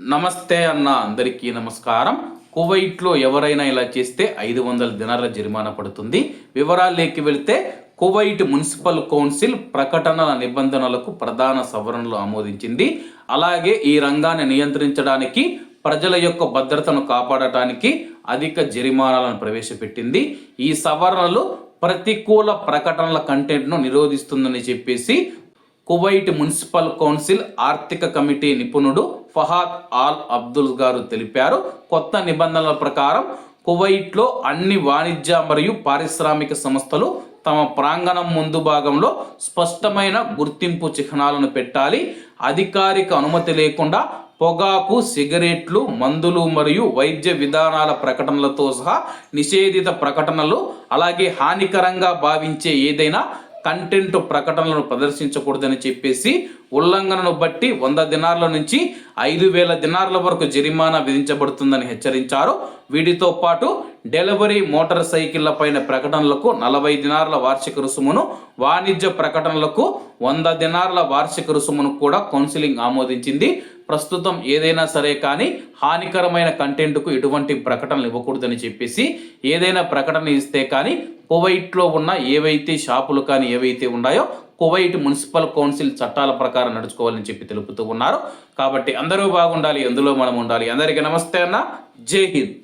నమస్తే అన్న అందరికీ నమస్కారం. కువైట్లో ఎవరైనా ఇలా చేస్తే ఐదు వందల దినాల జరిమానా పడుతుంది. వివరాలేకి వెళితే కువైట్ మున్సిపల్ కౌన్సిల్ ప్రకటనల నిబంధనలకు ప్రధాన సవరణలు ఆమోదించింది. అలాగే ఈ రంగాన్ని నియంత్రించడానికి ప్రజల యొక్క భద్రతను కాపాడటానికి అధిక జరిమానాలను ప్రవేశపెట్టింది. ఈ సవరణలు ప్రతికూల ప్రకటనల కంటెంట్ను నిరోధిస్తుందని చెప్పేసి కువైట్ మున్సిపల్ కౌన్సిల్ ఆర్థిక కమిటీ నిపుణుడు ఫహాద్ ఆల్ అబ్దుల్ గారు తెలిపారు. కొత్త నిబంధనల ప్రకారం కువైట్లో అన్ని వాణిజ్య మరియు పారిశ్రామిక సంస్థలు తమ ప్రాంగణం ముందు భాగంలో స్పష్టమైన గుర్తింపు చిహ్నాలను పెట్టాలి. అధికారిక అనుమతి లేకుండా పొగాకు సిగరెట్లు మందులు మరియు వైద్య విధానాల ప్రకటనలతో సహా నిషేధిత ప్రకటనలు అలాగే హానికరంగా భావించే ఏదైనా కంటెంట్ ప్రకటనలను ప్రదర్శించకూడదని చెప్పేసి ఉల్లంఘనను బట్టి వంద దినార్ల నుంచి ఐదు వేల దినార్ల వరకు జరిమానా విధించబడుతుందని హెచ్చరించారు. వీటితో పాటు డెలివరీ మోటార్ సైకిళ్ళ పైన ప్రకటనలకు నలభై దినార్ల వార్షిక రుసుమును వాణిజ్య ప్రకటనలకు వంద దినార్ల వార్షిక రుసుమును కూడా కౌన్సిలింగ్ ఆమోదించింది. ప్రస్తుతం ఏదైనా సరే కానీ హానికరమైన కంటెంట్కు ఎటువంటి ప్రకటనలు ఇవ్వకూడదని చెప్పేసి ఏదైనా ప్రకటన ఇస్తే కానీ కువైట్లో ఉన్న ఏవైతే షాపులు కానీ ఏవైతే ఉన్నాయో కువైట్ మున్సిపల్ కౌన్సిల్ చట్టాల ప్రకారం నడుచుకోవాలని చెప్పి తెలుపుతూ ఉన్నారు. కాబట్టి అందరూ బాగుండాలి ఎందులో మనం ఉండాలి. అందరికీ నమస్తే అన్న. జై హింద్.